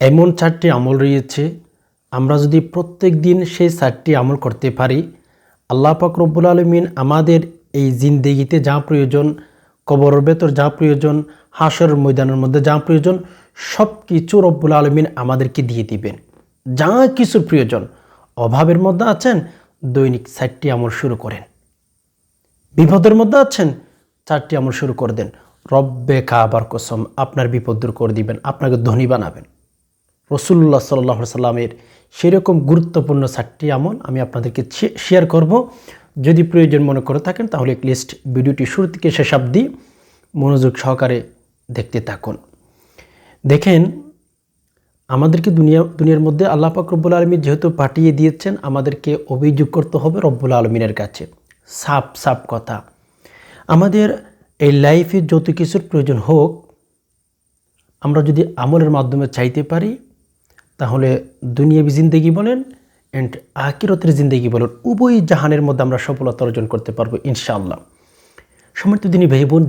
এমন চারটি আমল রয়েছে, আমরা যদি প্রত্যেক দিন সেই চারটি আমল করতে পারি, আল্লাহ পাক রব্বুল আলমিন আমাদের এই জিন্দেগিতে যা প্রয়োজন, কবরের ভেতর যা প্রয়োজন, হাসরের ময়দানের মধ্যে যা প্রয়োজন সব কিছু রব্বুল আলমিন আমাদেরকে দিয়ে দিবেন। যা কিছুর প্রয়োজন, অভাবের মধ্যে আছেন, দৈনিক চারটি আমল শুরু করেন। বিপদের মধ্যে আছেন, চারটি আমল শুরু করে দেন। রব্বে কাবার কসম, আপনার বিপদ দূর করে দিবেন, আপনাকে ধনী বানাবেন। রসুল্লাহ সাল্লাহ সাল্লামের সেরকম গুরুত্বপূর্ণ চারটি আমল আমি আপনাদেরকে শেয়ার করব। যদি প্রয়োজন মনে করে থাকেন, তাহলে এক লিস্ট ভিডিওটি শুরু থেকে শেষ অবধি মনোযোগ সহকারে দেখতে থাকুন। দেখেন, আমাদেরকে দুনিয়া, দুনিয়ার মধ্যে আল্লাহ পাক রব্বুল আলমী যেহেতু পাঠিয়ে দিয়েছেন, আমাদেরকে অভিযোগ করতে হবে রব্বুল আলমিনের কাছে। সাপ সাপ কথা। আমাদের এই লাইফে যত কিছুর প্রয়োজন হোক, আমরা যদি আমলের মাধ্যমে চাইতে পারি তাহলে দুনিয়াবি জিন্দেগি বলেন অ্যান্ড আকিরতের জিন্দেগি বলেন, উভয় জাহানের মধ্যে আমরা সফলতা অর্জন করতে পারব ইনশাআল্লাহ। সমর্থ দিনী ভাই বোন,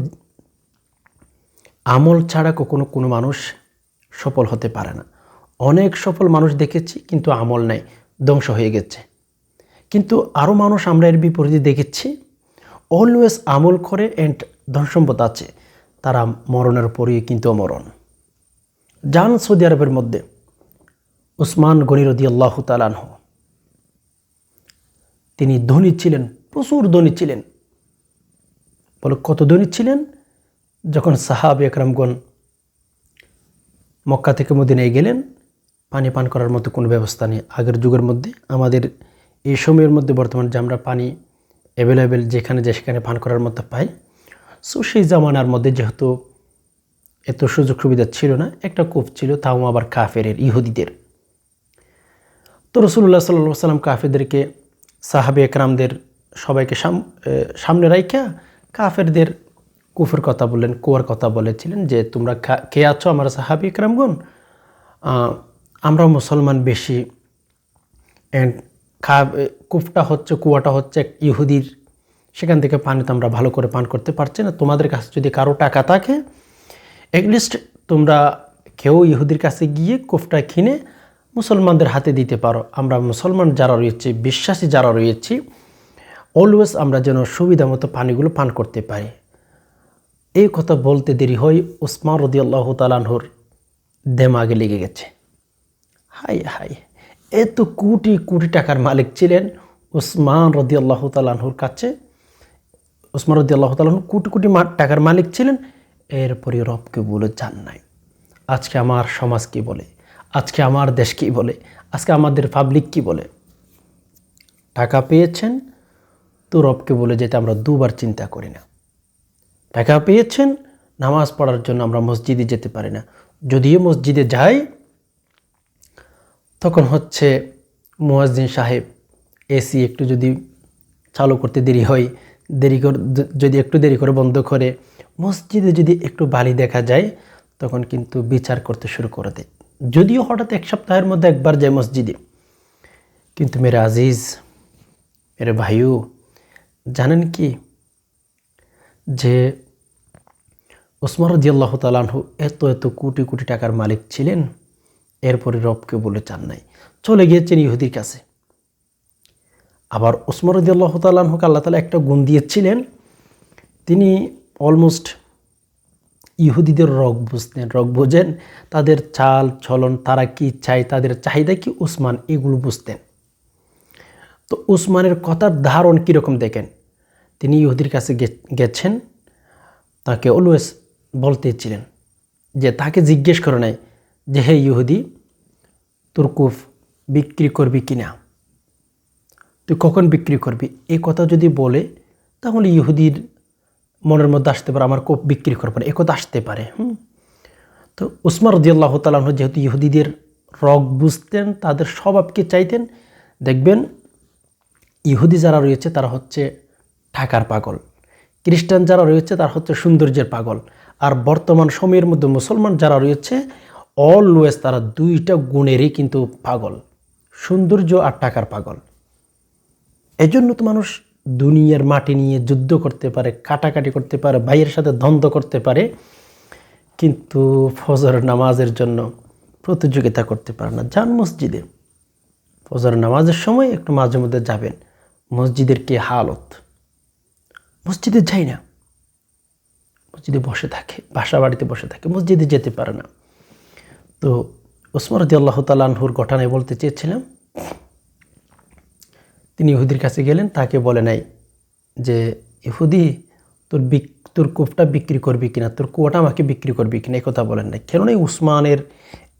আমল ছাড়া কখনো কোনো মানুষ সফল হতে পারে না। অনেক সফল মানুষ দেখেছি, কিন্তু আমল নাই, ধ্বংস হয়ে গেছে। কিন্তু আরও মানুষ আমরা এর বিপরীতে দেখেছি অলওয়েজ আমল করে অ্যান্ড ধনসম্পদ আছে, তারা মরণের পরেই কিন্তু অমরণ যান সৌদি আরবের মধ্যে উসমান গনিরদি আল্লাহ তালানহ তিনি ধনী ছিলেন, প্রচুর ধনী ছিলেন। বলে, কত ধনী ছিলেন? যখন সাহাব একরামগণ মক্কা থেকে মদিনায় গেলেন, পানি পান করার মতো কোনো ব্যবস্থা নেই। আগের যুগের মধ্যে, আমাদের এই সময়ের মধ্যে বর্তমান যে আমরা পানি অ্যাভেলেবেল যেখানে যে সেখানে পান করার মতো পাই। সো সেই জামানার মধ্যে যেহেতু এত সুযোগ সুবিধা ছিল না, একটা কূপ ছিল, তাও আবার কাফেরের, ইহুদিদের। তো রসুল্লাহ সাল্লা সাল্লাম কাফেরদেরকে সাহাবে একরামদের সবাইকে সাম- সামনে রাইখা কাফেরদের কুফের কথা বললেন, কুয়ার কথা বলেছিলেন যে, তোমরা কে আছো আমার সাহাবি একরামগণ? আমরা মুসলমান বেশি। অ্যান্ড খা কূপটা হচ্ছে, কুয়াটা হচ্ছে ইহুদির। সেখান থেকে পানি তো আমরা ভালো করে পান করতে পারছি না। তোমাদের কাছে যদি কারও টাকা থাকে এটলিস্ট তোমরা কেউ ইহুদির কাছে গিয়ে কোফটা কিনে মুসলমানদের হাতে দিতে পারো। আমরা মুসলমান যারা রয়েছে, বিশ্বাসী যারা রয়েছি অলওয়েজ আমরা যেন সুবিধা মতো পানিগুলো পান করতে পারি। এই কথা বলতে দেরি হয় উসমান রদি আল্লাহ তালানহর দেমাগে লেগে গেছে। হাই হাই, এত কোটি কোটি টাকার মালিক ছিলেন উসমান রদি আল্লাহ তালানহুর কাছে। উসমান রদি আল্লাহ তালাহ কোটি কোটি টাকার মালিক ছিলেন। এরপরে রবকে বলে যান নাই। আজকে আমার সমাজ কি বলে? আজকে আমার দেশ কি বলে? আজকে আমাদের পাবলিক কি বলে? টাকা পেয়েছেন? তো রবকে বলে যেতে আমরা দুবার চিন্তা করি না। টাকা পেয়েছেন? নামাজ পড়ার জন্য আমরা মসজিদে যেতে পারি না। যদিও মসজিদে যাই, তখন হচ্ছে মুয়াজ্জিন সাহেব এসি একটু যদি চালু করতে দেরি হয়, দেরি করে, যদি একটু দেরি করে বন্ধ করে, মসজিদে যদি একটু বালি দেখা যায়, তখন কিন্তু বিচার করতে শুরু করে দেয়। যদিও হঠাৎ এক সপ্তাহের মধ্যে একবার যায় মসজিদে। কিন্তু মেরে আজিজ, মেরে ভাইও জানেন কি? যে ওসমান রদি আল্লাহ তালাহু এত এত কোটি কোটি টাকার মালিক ছিলেন, এরপরে রবকে বলে চান নাই। চলে গিয়েছেন ইহুদির কাছে। আবার ওসমান রদি আল্লাহ তালাহুকে আল্লাহ তালা একটা গুণ দিয়েছিলেন, তিনি অলমোস্ট ইহুদিদের রগ বুঝতেন, রগ বোঝেন। তাদের চাল চলন তারা কি চায়, তাদের চাহিদা কি উসমান, এগুলো বুঝতেন। তো উসমানের কথার ধারণ কীরকম দেখেন? তিনি ইহুদির কাছে গেছেন, তাকে অলওয়েজ বলতেছিলেন যে, তাকে জিজ্ঞেস করে নাই যে, হে ইহুদি, তোর কুফ বিক্রি করবি কি না তুই কখন বিক্রি করবি? এই কথা যদি বলে, তাহলে ইহুদির মনের মধ্যে আসতে পারে, আমার কোপ বিক্রি করব না এ কথা আসতে পারে, হুম? তো উসমান রদিয়াল্লাহ তালাহ যেহেতু ইহুদিদের রগ বুঝতেন, তাদের স্বভাবকে চাইতেন, দেখবেন ইহুদি যারা রয়েছে, তারা হচ্ছে টাকার পাগল। খ্রিস্টান যারা রয়েছে, তারা হচ্ছে সৌন্দর্যের পাগল। আর বর্তমান সময়ের মধ্যে মুসলমান যারা রয়েছে অলওয়েজ তারা দুইটা গুণেরই কিন্তু পাগল। সৌন্দর্য আর টাকার পাগল। এজন্য তো মানুষ দুনিয়ার মাটি নিয়ে যুদ্ধ করতে পারে, কাটাকাটি করতে পারে, ভাইয়ের সাথে দ্বন্দ্ব করতে পারে, কিন্তু ফজর নামাজের জন্য প্রতিযোগিতা করতে পারে না। যান মসজিদে। ফজর নামাজের সময় একটু মাঝে মধ্যে যাবেন। মসজিদের কি হালত? মসজিদে যাই না। মসজিদে বসে থাকে, বাসা বাড়িতে বসে থাকে, মসজিদে যেতে পারে না। তো ওসমারদি আল্লাহ তালাহুর ঘটনায় বলতে চেয়েছিলাম তিনি ইহুদির কাছে গেলেন, তাকে বলে নাই যে, ইহুদি, তোর বিক, তোর কূপটা বিক্রি করবি কিনা? তোর কুয়াটা আমাকে বিক্রি করবি কিনা? এই কথা বলেন নাই। কেননা উসমানের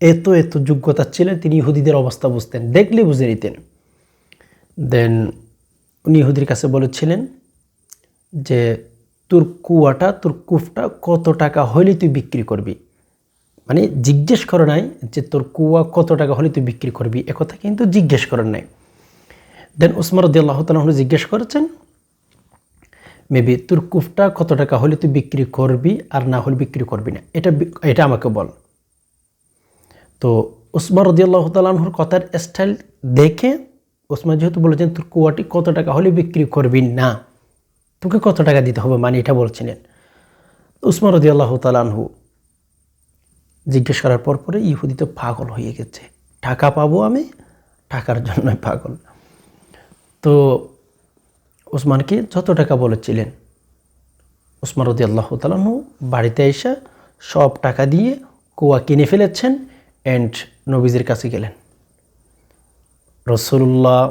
এত এত যোগ্যতা ছিলেন, তিনি ইহুদিদের অবস্থা বুঝতেন দেখলে বুঝে নিতেন। দেন উনি ইহুদির কাছে বলেছিলেন যে, তোর কুয়াটা, তোর কূপটা কত টাকা হলে তুই বিক্রি করবি? মানে জিজ্ঞেস করে নাই যে, তোর কুয়া কত টাকা হলে তুই বিক্রি করবি? একথা কিন্তু জিজ্ঞেস করেন নাই। দেন উসমার রদি আল্লাহ তালন জিজ্ঞেস করেছেন মেবি তোর কুফটা কত টাকা হলে তুই বিক্রি করবি আর না হলে বিক্রি করবি না? এটা এটা আমাকে বল। তো উসমান রদি আল্লাহ তালাহুর কথার স্টাইল দেখে ওসমান যেহেতু বলেছেন, তোর কুয়াটি কত টাকা হলে বিক্রি করবি না? তোকে কত টাকা দিতে হবে? মানে এটা বলছিলেন। উসমান রদি আল্লাহ তালাহু জিজ্ঞেস করার পর পরে ইহুদি তো পাগল হয়ে গেছে। টাকা পাবো আমি, টাকার জন্য পাগল। তো ওসমানকে যত টাকা বলেছিলেন? ওসমান রদি আল্লাহ তালাহু বাড়িতে এসে সব টাকা দিয়ে কুয়া কিনে ফেলেছেন অ্যান্ড নবীজির কাছে গেলেন। রসুল্লাহ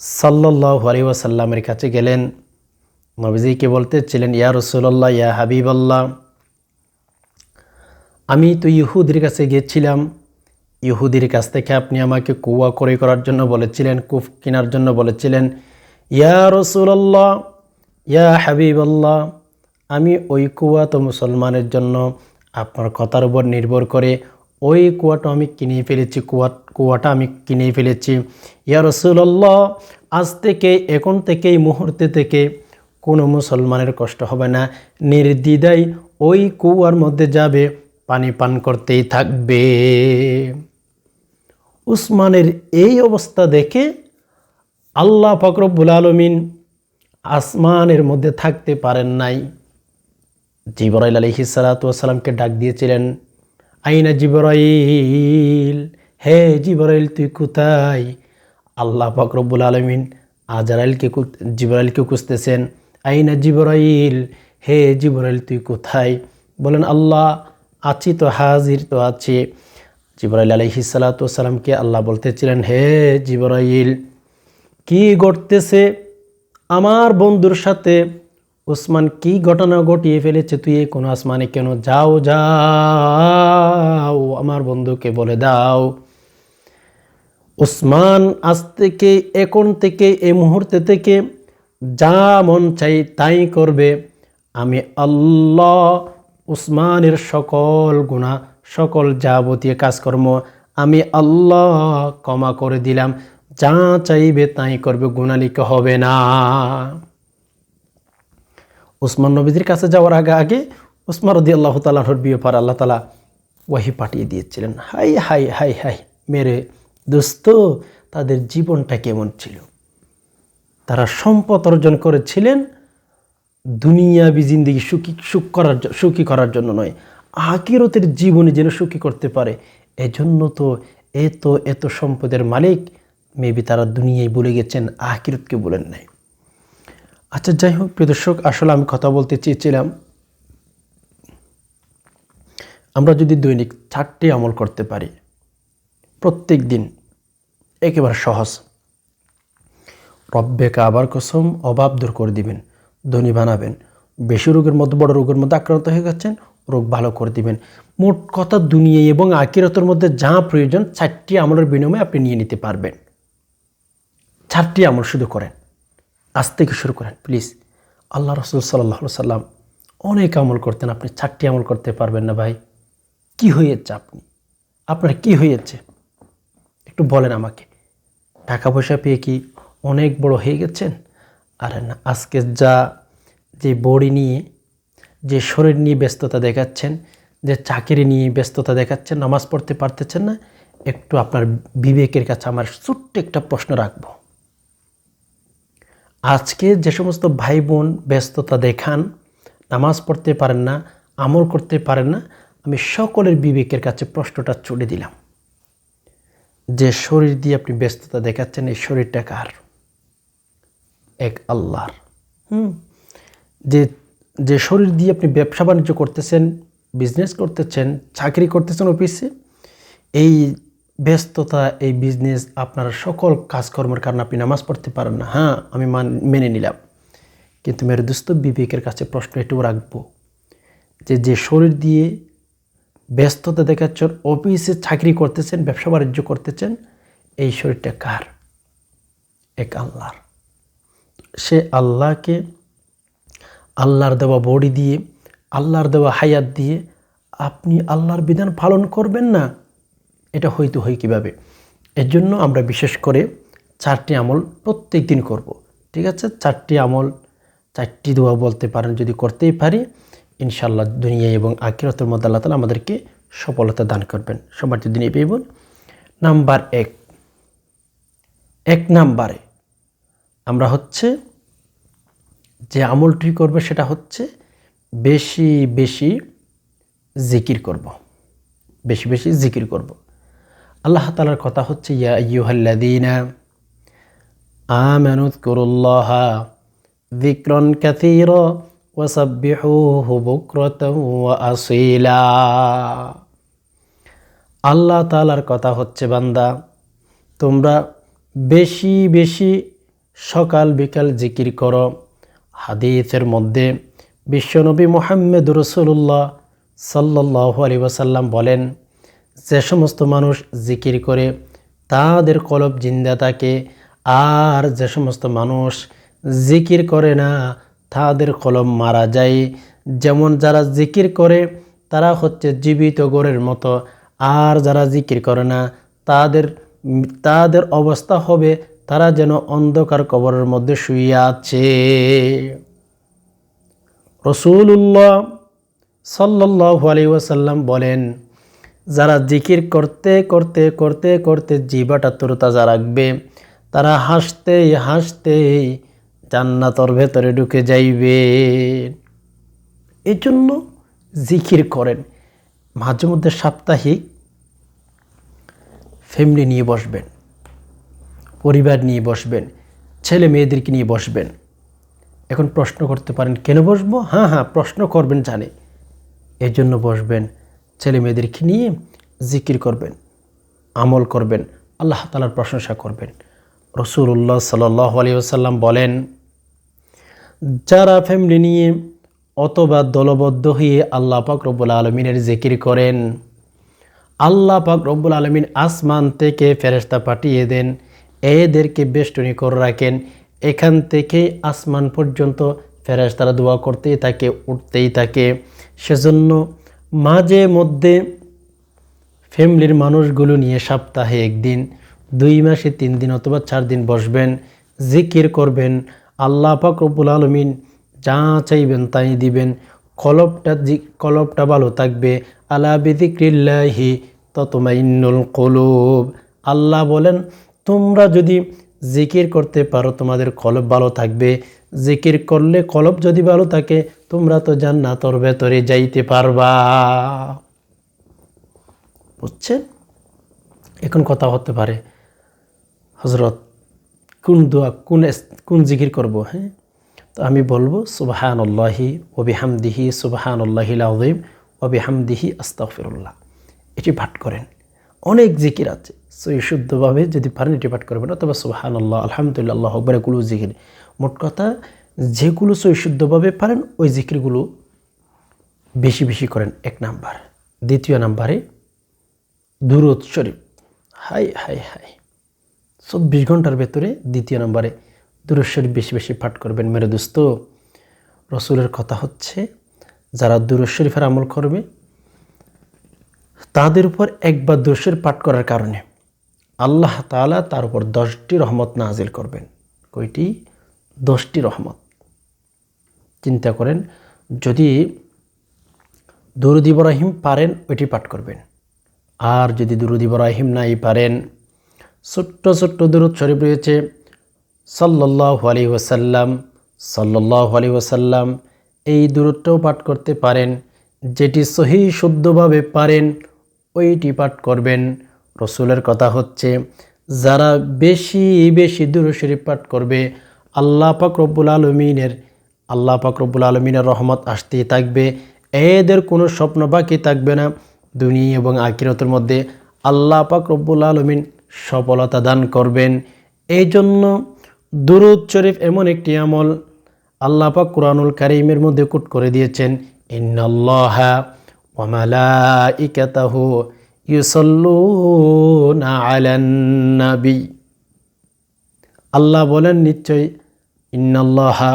সাল্লাহ আলী ওয়াসাল্লামের কাছে গেলেন। নবীজিকে বলতেছিলেন, ইয়া রসুল্লাহ ইয়া হাবিব আল্লাহ আমি তো ইহুদের কাছে গিয়েছিলাম ইহুদির কাছ থেকে আপনি আমাকে কুয়া ক্রয় করার জন্য বলেছিলেন, কুফ কেনার জন্য বলেছিলেন, ইয়া রসুল্লাহ ইয়া হাবিব আল্লাহ আমি ওই কুয়া তো মুসলমানের জন্য আপনার কথার উপর নির্ভর করে ওই কুয়াটা আমি কিনে ফেলেছি, কুয়া, কুয়াটা আমি কিনে ফেলেছি। ইয়া রসুল্লাহ আজ থেকে, এখন থেকে, এই মুহূর্তে থেকে কোনো মুসলমানের কষ্ট হবে না। নির্দ্বিধায় ওই কুয়ার মধ্যে যাবে, পানি পান করতেই থাকবে। উসমানের এই অবস্থা দেখে আল্লাহ ফকরবুল আলমিন আসমানের মধ্যে থাকতে পারেন নাই। জিবরাইল আলহি সালাতামকে ডাক দিয়েছিলেন, আইনা জিবরাইল? হে জিবরাইল, তুই কোথায়? আল্লাহ ফকরবুল আলমিন আজারাইলকে জিবরাইলকে খুঁজতেছেন, আইনা জিবরাইল? হে জিবরাইল, তুই কোথায়? বলেন, আল্লাহ, আছি তো, হাজির তো আছে। জিবরাইল আলহি সালাতামকে আল্লাহ বলতেছিলেন, হে জিবরাইল, কি ঘটতেছে? আমার বন্ধুর সাথে ওসমান কি ঘটনা ঘটিয়ে ফেলেছে? তুই কোন আসমানে কেন যাও যাও, আমার বন্ধুকে বলে দাও। ওসমান আজ থেকে, এখন থেকে, এই মুহূর্তে থেকে যা মন চাই তাই করবে। আমি আল্লাহ উসমানের সকল গুণা সকল যাবতীয় কাজকর্ম আমি আল্লাহ ক্ষমা করে দিলাম। যা চাইবে তাই করবে, গুণালিকা হবে না। উসমান নবীদের কাছে যাওয়ার আগে আগে উসমান রদি আল্লাহ তালাহর বিয়ে পর আল্লাহ তালা ওয়াহি পাঠিয়ে দিয়েছিলেন। হাই হাই হাই হাই, মেরে দোস্ত, তাদের জীবনটা কেমন ছিল? তারা সম্পদ অর্জন করেছিলেন দুনিয়াবি জিন্দিগি সুখী, সুখ করার সুখী করার জন্য নয়। আকিরতের জীবনে যেন সুখী করতে পারে। এজন্য তো এত এত সম্পদের মালিক মেবি তারা দুনিয়ায় বলে গেছেন আকিরতকে বলেন নাই। আচ্ছা যাই হোক, প্রিয় দর্শক, আসলে আমি কথা বলতে চেয়েছিলাম, আমরা যদি দৈনিক চারটি আমল করতে পারি, প্রত্যেক দিন একেবারে সহজ। রব্বেকে আবার কসম, অভাব দূর করে দিবেন, ধনী বানাবেন, বেশি রোগের মধ্যে, বড় রোগের মধ্যে আক্রান্ত হয়ে গেছেন রোগ ভালো করে দিবেন। মোট কথা দুনিয়া এবং আকিরতর মধ্যে যা প্রয়োজন চারটি আমলের বিনিময়ে আপনি নিয়ে নিতে পারবেন। চারটি আমল শুধু করেন। আজ থেকে শুরু করেন, প্লিজ। আল্লাহ রসুল সাল্লাহ সাল্লাম অনেক আমল করতেন, আপনি চারটি আমল করতে পারবেন না ভাই। কি হয়েছে আপনি? আপনার কি হয়েছে? একটু বলেন আমাকে। টাকা পয়সা পেয়ে কি অনেক বড় হয়ে গেছেন? আরে না, আজকে যা, যে বড়ি নিয়ে যে শরীর নিয়ে ব্যস্ততা দেখাচ্ছেন, যে চাকরি নিয়ে ব্যস্ততা দেখাচ্ছেন, নামাজ পড়তে পারতেছেন না, একটু আপনার বিবেকের কাছে আমার ছোট্ট একটা প্রশ্ন রাখব। আজকে যে সমস্ত ভাই বোন ব্যস্ততা দেখান, নামাজ পড়তে পারেন না, আমল করতে পারেন না, আমি সকলের বিবেকের কাছে প্রশ্নটা ছুড়ে দিলাম। যে শরীর দিয়ে আপনি ব্যস্ততা দেখাচ্ছেন, এই শরীরটা কার? এক আল্লাহর। হুম? যে যে শরীর দিয়ে আপনি ব্যবসা বাণিজ্য করতেছেন বিজনেস করতেছেন, চাকরি করতেছেন অফিসে এই ব্যস্ততা, এই বিজনেস আপনার সকল কাজকর্মের কারণে আপনি নামাজ পড়তে পারেন না। হ্যাঁ আমি মান, মেনে নিলাম। কিন্তু মেরে দোস্ত, বিবেকের কাছে প্রশ্ন এটুকু রাখব যে যে শরীর দিয়ে ব্যস্ততা দেখাচ্ছেন অফিসে চাকরি করতেছেন, ব্যবসা বাণিজ্য করতেছেন, এই শরীরটা কার? এক আল্লাহর। সে আল্লাহকে আল্লাহর দেওয়া বডি দিয়ে, আল্লাহর দেওয়া হায়াত দিয়ে আপনি আল্লাহর বিধান পালন করবেন না। এটা হয়তো হয় কীভাবে? এর জন্য আমরা বিশেষ করে চারটি আমল প্রত্যেক দিন করব। ঠিক আছে? চারটি আমল, চারটি দোয়া বলতে পারেন যদি করতেই পারি ইনশাল্লাহ দুনিয়া এবং আকিরতের মধ্যে আল্লাহ তালা আমাদেরকে সফলতা দান করবেন। সবার যদি নিয়ে পেয়ে নাম্বার এক। এক নাম্বারে আমরা হচ্ছে যে আমলটি করবে সেটা হচ্ছে বেশি বেশি জিকির করব। বেশি বেশি জিকির করব। আল্লাহ তালার কথা হচ্ছে, ইয়া ইয়ুহাল্লাদিনা আমানুদ করুল্লাহ বিক্রন কাথির ওয়াসাব্বিহুহু বুকরাতাও ওয়া আসীলা আল্লাহ তালার কথা হচ্ছে, বান্দা, তোমরা বেশি বেশি সকাল বিকাল জিকির করো হাদিসের মধ্যে বিশ্বনবী মোহাম্মদ রসুল্লাহ সাল্লাহ আলী ওসাল্লাম বলেন, যে সমস্ত মানুষ জিকির করে, তাদের কলব জিন্দা থাকে। আর যে সমস্ত মানুষ জিকির করে না, তাদের কলম মারা যায়। যেমন যারা জিকির করে, তারা হচ্ছে জীবিত গোরের মতো। আর যারা জিকির করে না, তাদের তাদের অবস্থা হবে তারা যেন অন্ধকার কবরের মধ্যে শুয়ে আছে। রসুল্লাহ সাল্লাহ আলী ওয়াসাল্লাম বলেন, যারা জিকির করতে করতে করতে করতে জিবাটা তরতাজা রাখবে, তারা হাসতেই হাসতেই জান্নাতর ভেতরে ঢুকে যাইবে। এই জন্য জিকির করেন। মাঝে মধ্যে সাপ্তাহিক ফ্যামিলি নিয়ে বসবেন। পরিবার নিয়ে বসবেন, ছেলে মেয়েদেরকে নিয়ে বসবেন। এখন প্রশ্ন করতে পারেন, কেন বসবো? হ্যাঁ হ্যাঁ প্রশ্ন করবেন জানে। এর জন্য বসবেন, ছেলে মেয়েদেরকে নিয়ে জিকির করবেন, আমল করবেন, আল্লাহ তালার প্রশংসা করবেন। রসুল্লাহ সাল্লাহ বলেন, যারা ফ্যামিলি নিয়ে অথবা দলবদ্ধ হয়ে আল্লাহ পাক রব্বুল আলমিনের জিকির করেন, আল্লাহ পাক রব্বুল আলমিন আসমান থেকে ফেরেস্তা পাঠিয়ে দেন এদেরকে বেষ্টনী করে রাখেন। এখান থেকে আসমান পর্যন্ত ফেরেস্তারা দোয়া করতেই থাকে, উঠতেই থাকে। সেজন্য মাঝে মধ্যে ফ্যামিলির মানুষগুলো নিয়ে সপ্তাহে একদিন, দুই মাসে তিন দিন অথবা চার দিন বসবেন, জিকির করবেন, আল্লাহ পাক আলমিন যা চাইবেন তাই দিবেন। কলবটা কলবটা ভালো থাকবে। আলা বিদিক্রিল্লাহি ততমাইনুল কলুব। আল্লাহ বলেন তোমরা যদি জিকির করতে পারো, তোমাদের কলব ভালো থাকবে। জিকির করলে কলব যদি ভালো থাকে, তোমরা তো জান্নাতর ভেতরে যাইতে পারবা। বুঝছেন? এখন কথা হতে পারে। হজরত কোন দোয়া, কোন কোন জিকির করব হ্যাঁ? তো আমি বলব সুবাহান আল্লাহি ওবিহামদিহি সুবাহান আল্লাহিল আউদিম ওবিহামদিহি আস্তাফিরুল্লাহ এটি পাঠ করেন। অনেক জিকির আছে। সই শুদ্ধভাবে যদি পারেন, এটি পাঠ করবেন। অথবা সুবাহান আল্লাহ আলহামদুলিল্লাহ, আল্লাহ আকবর, এগুলো জিকির। মোট কথা, যেগুলো সই শুদ্ধভাবে পারেন, ওই জিকিরগুলো বেশি বেশি করেন। এক নাম্বার। দ্বিতীয় নাম্বারে, দুরুদ শরীফ। High high high. চব্বিশ ঘণ্টার ভেতরে দ্বিতীয় নম্বরে দুরুদ শরীফ বেশি বেশি পাঠ করবেন। মেরে দোস্ত, রসুলের কথা হচ্ছে, যারা দুরুদ শরীফের আমল করবে, তাদের উপর একবার দুরুদ পাঠ করার কারণে আল্লাহ তালা তার উপর দশটি রহমত নাজিল করবেন। কয়টি? দশটি রহমত। চিন্তা করেন, যদি দুরুদ ইব্রাহিম পারেন, ওইটি পাঠ করবেন। আর যদি দুরুদ ইব্রাহিম নাই পারেন, ছোট্ট ছোট্ট দুরুদ শরীফ রয়েছে সাল্লাহ আলী ওসাল্লাম সাল্লাহ আলী ওসাল্লাম এই দূরত্বও পাঠ করতে পারেন। যেটি সহি শুদ্ধভাবে পারেন, ওইটি পাঠ করবেন। রসুলের কথা হচ্ছে, যারা বেশি বেশি দুরুশরীফ পাঠ করবে, আল্লাহ রব্বুল আলমিনের, আল্লাহ রব্বুল আলমিনের রহমত আসতেই থাকবে। এদের কোনো স্বপ্ন বাকি থাকবে না। দুনিয়া এবং আকিরতের মধ্যে আল্লাহ রব্বুল আলমিন সফলতা দান করবেন। এই জন্য দুরুদ শরীফ এমন একটি আমল আল্লাহ পাক কোরআনুল কারিমের মধ্যে কুট করে দিয়েছেন, ইন্নাল্লাহা ওয়া মালাইকাতাহু ইউসাল্লুনা আল্লাহ বলেন নিশ্চয়, ইন্নাল্লাহা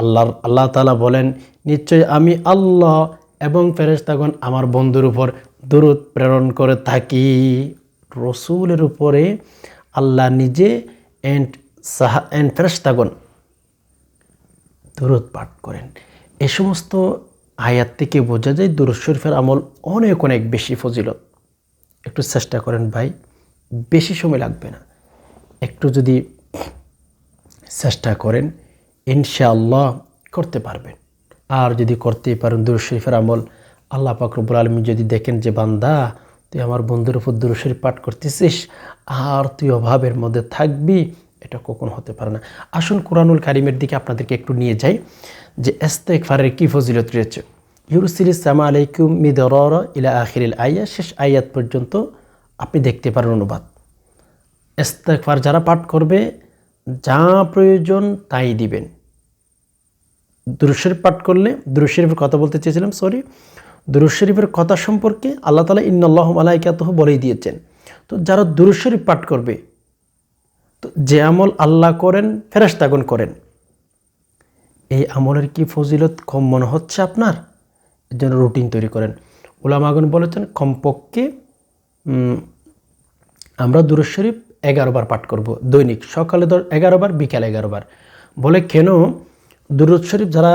আল্লাহ আল্লাহ তালা বলেন, নিশ্চয় আমি আল্লাহ এবং ফেরেশতাগণ আমার বন্ধুর উপর দূরত প্রেরণ করে থাকি। রসুলের উপরে আল্লাহ নিজে অ্যান্ড সাহা অ্যান্ড ফেরেশতাগণ দূরত পাঠ করেন। এ সমস্ত আয়াত থেকে বোঝা যায় দুরুদ শরীফের আমল অনেক অনেক বেশি ফজিলত। একটু চেষ্টা করেন ভাই, বেশি সময় লাগবে না। একটু যদি চেষ্টা করেন, ইনশাআল্লাহ করতে পারবেন। আর যদি করতেই পারেন দুরুদ শরীফের আমল, আল্লাহ পাকরবুল আলমী যদি দেখেন যে, বান্দা, তুই আমার বন্ধুর উপর দুরুদ শরীফ পাঠ করতেছিস, আর তুই অভাবের মধ্যে থাকবি এটা কখন হতে পারে না। আসুন কোরআনুল কারিমের দিকে আপনাদেরকে একটু নিয়ে যাই, যে এস্তেকফারের কী ফজিলত রয়েছে। ইউরুসিল সামা আলাইকুম মিদর ইলা আখিরিল আইয়া শেষ আয়াত পর্যন্ত আপনি দেখতে পারেন অনুবাদ। এস্তেকফার যারা পাঠ করবে, যা প্রয়োজন তাই দিবেন। দুরুশরীফ পাঠ করলে দুরুশরীফের কথা বলতে চেয়েছিলাম, সরি। দুরুশরীফের কথা সম্পর্কে আল্লাহ তালা ইন্নআল্লাহ মালাইকাতহ বলেই দিয়েছেন। তো যারা দুরুশরীফ পাঠ করবে তো যে আমল আল্লাহ করেন ফেরাস্তাগন করেন। এই আমলের কি ফজিলত কম মনে হচ্ছে আপনার? জন্য রুটিন তৈরি করেন। ওলামাগন বলেছেন, কমপক্ষে আমরা দুরুদ শরীফ এগারো বার পাঠ করব, দৈনিক। সকালে ধর এগারো বার, বিকালে এগারো বার। বলে কেন? দুরুদ শরীফ যারা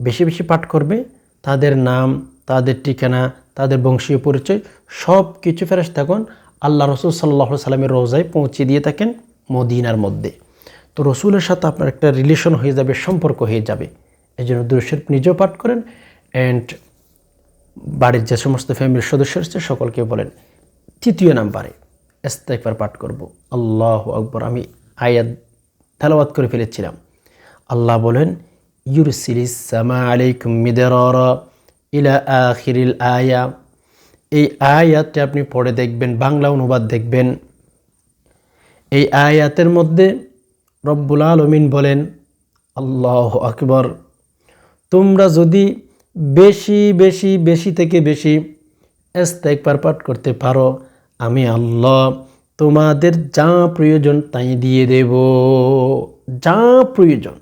বেশি বেশি পাঠ করবে, তাদের নাম, তাদের ঠিকানা, তাদের বংশীয় পরিচয় সব কিছু ফেরেস থাকুন আল্লাহ রসুল সাল্লাহ সাল্লামের রোজায় পৌঁছে দিয়ে থাকেন। মদিনার মধ্যে। তো রসুলের সাথে আপনার একটা রিলেশন হয়ে যাবে, সম্পর্ক হয়ে যাবে। এই জন্য দুরুদ নিজেও পাঠ করেন অ্যান্ড বাড়ির যে সমস্ত ফ্যামিলির সদস্য রয়েছে সকলকে বলেন। তৃতীয় নাম্বারে একবার পাঠ করব। আল্লাহ আকবর, আমি আয়াত তেলাওয়াত করে ফেলেছিলাম। আল্লাহ বলেন ইউরসিলিসামা আলাইকুম ইলা আখিরিল আয়া। এই আয়াতটি আপনি পড়ে দেখবেন, বাংলা অনুবাদ দেখবেন। এই আয়াতের মধ্যে রব্বুল আলমিন বলেন, আল্লাহ আকবর। তোমরা যদি বেশি বেশি বেশি থেকে বেশি এস্তেকবার পাঠ করতে পারো, আমি আল্লাহ তোমাদের যা প্রয়োজন তাই দিয়ে দেব। যা প্রয়োজন।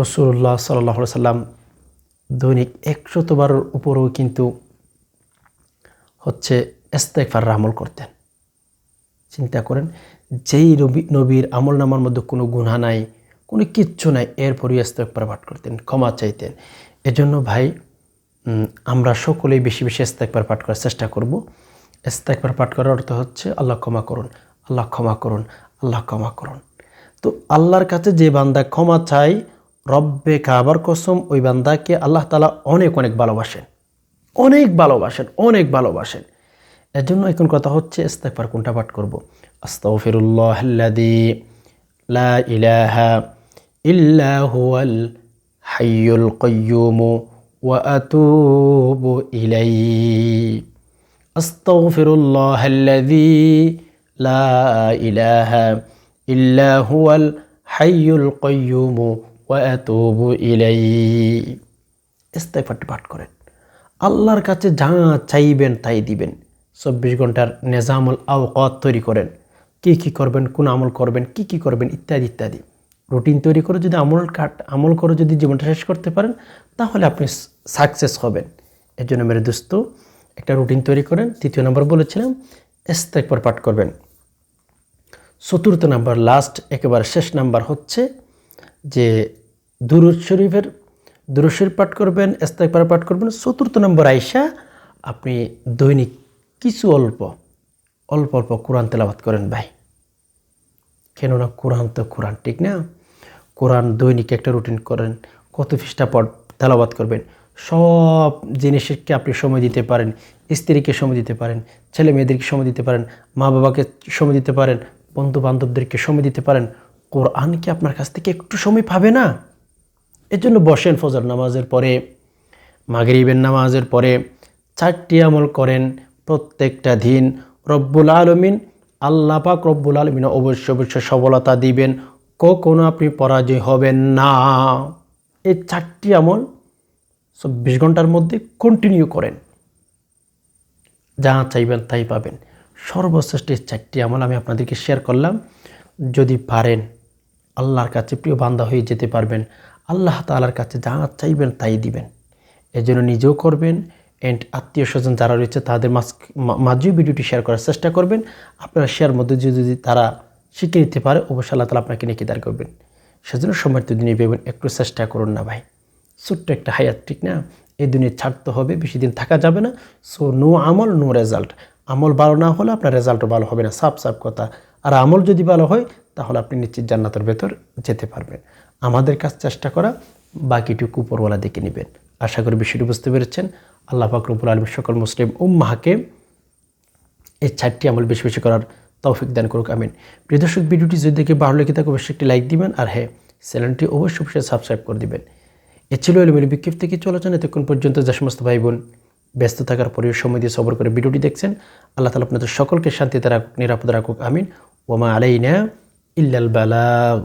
রসুল্লাহ সাল্লাহ সাল্লাম দৈনিক একশতবারের উপরেও কিন্তু হচ্ছে এস্তেকফার আমল করতেন। চিন্তা করেন, যেই নবী নবীর আমল নামার মধ্যে কোনো গুণা নাই, কোনো কিচ্ছু নাই, এরপরই ইস্তেকবার পাঠ করতেন, ক্ষমা চাইতেন। এজন্য ভাই আমরা সকলেই বেশি বেশি ইস্তেকবার পাঠ করার চেষ্টা করব। ইস্তেকবার পাঠ করার অর্থ হচ্ছে, আল্লাহ ক্ষমা করুন, আল্লাহ ক্ষমা করুন, আল্লাহ ক্ষমা করুন। তো আল্লাহর কাছে যে বান্দা ক্ষমা চাই, রব্বে কাবার কসম, ওই বান্দাকে আল্লাহ তালা অনেক অনেক ভালোবাসেন। অনেক ভালোবাসেন অনেক ভালোবাসেন। এর জন্য এখন কথা হচ্ছে ইস্তেকবার কোনটা পাঠ করব? আস্তাগফিরুল্লাহ লা ইলাহা ইল্লা হুয়াল হাইয়ুল কাইয়্যুম ওয়া আতুবু ইলাইহি। আস্তাগফিরুল্লাহ আল্লাযী লা ইলাহা ইল্লা হুয়াল হাইয়ুল কাইয়্যুম ওয়া আতুবু ইলাইহি। ইস্তেগফারটি পাঠ করেন। আল্লাহর কাছে যা চাইবেন তাই দিবেন। চব্বিশ ঘণ্টার নেজামুল আওকাত তৈরি করেন। কি কি করবেন, কোন আমল করবেন, কি কি করবেন, ইত্যাদি ইত্যাদি। রুটিন তৈরি করে যদি আমল কাট, আমল করে যদি জীবনটা শেষ করতে পারেন, তাহলে আপনি সাকসেস হবেন। এর জন্য মেরে দোস্ত, একটা রুটিন তৈরি করেন। তৃতীয় নম্বর বলেছিলাম একবার পাঠ করবেন। চতুর্থ নাম্বার, লাস্ট, একেবারে শেষ নাম্বার হচ্ছে যে দুরুদ শরীফের, দুরুদ শরীফ পাঠ করবেন একবার পাঠ করবেন। চতুর্থ নম্বর আইসা আপনি দৈনিক কিছু অল্প অল্প অল্প কোরআন তেলাবাত করেন ভাই। কেননা কোরআন তো কোরআন, ঠিক না? কোরআন দৈনিক একটা রুটিন করেন, কত পৃষ্ঠা তেলাবাদ করবেন। সব জিনিসকে আপনি সময় দিতে পারেন, স্ত্রীকে সময় দিতে পারেন, ছেলে মেয়েদেরকে সময় দিতে পারেন, মা বাবাকে সময় দিতে পারেন বন্ধু বান্ধবদেরকে সময় দিতে পারেন। কোরআন কি আপনার কাছ থেকে একটু সময় পাবে না? এর জন্য বসেন ফজর নামাজের পরে, মাগরিবের নামাজের পরে, চারটি আমল করেন প্রত্যেকটা দিন রব্বুল আলমিন আল্লাহ পাক রব্বুল আলমিন অবশ্যই অবশ্যই সফলতা দিবেন। কখনো আপনি পরাজয় হবেন না। এই চারটি আমল চব্বিশ ঘণ্টার মধ্যে কন্টিনিউ করেন। যা চাইবেন তাই পাবেন। সর্বশ্রেষ্ঠ এই চারটি আমল আমি আপনাদেরকে শেয়ার করলাম। যদি পারেন, আল্লাহর কাছে প্রিয় বান্ধা হয়ে যেতে পারবেন। আল্লাহ তাআলার কাছে যা চাইবেন তাই দিবেন। এজন্য নিজেও করবেন অ্যান্ড আত্মীয় স্বজন যারা রয়েছে, তাদের মাঝেও ভিডিওটি শেয়ার করার চেষ্টা করবেন। আপনারা শেয়ার মধ্যে যদি তারা শিখে নিতে পারে, অবশ্যই আল্লাহ তালা আপনাকে নেকিদার করবেন। সেজন্য সময় তো দিনে পেবেন একটু চেষ্টা করুন না ভাই। ছোট্ট একটা হায়াত, ঠিক না? এই দুনিয়া ছাড়তে হবে, বেশি দিন থাকা যাবে না। সো নো আমল নো রেজাল্ট আমল ভালো না হলে আপনার রেজাল্টও ভালো হবে না। সাপ সাপ কথা। আর আমল যদি ভালো হয়, তাহলে আপনি নিশ্চিত জান্নাতের ভেতর যেতে পারবেন। আমাদের কাজ চেষ্টা করা, বাকিটুকু উপরওয়ালা দেখে নেবেন। আশা করি বিষয়টি বুঝতে পেরেছেন। আল্লাহ ফাকরুল আলম সকল মুসলিম উম্মাহাকে এই চারটি আমল বেশি বেশি করার তৌফিক দান করুক, আমিন। প্রিয় দর্শক, ভিডিওটি যদি দেখে ভালো লেগে থাকে, অবশ্যই একটি লাইক দিবেন আর হ্যাঁ চ্যানেলটি অবশ্যই অবশ্যই সাবস্ক্রাইব করে দিবেন। এ ছিল এলিমেলি বিক্ষিপ থেকে চলেছেন এতক্ষণ পর্যন্ত যে সমস্ত ভাই বোন ব্যস্ত থাকার পরেও সময় দিয়ে সবর করে ভিডিওটি দেখছেন, আল্লাহ তালা আপনাদের সকলকে শান্তিতে রাখুক, নিরাপদে রাখুক, আমিন। ওমা আলাইনা ইল্লাল বালাগ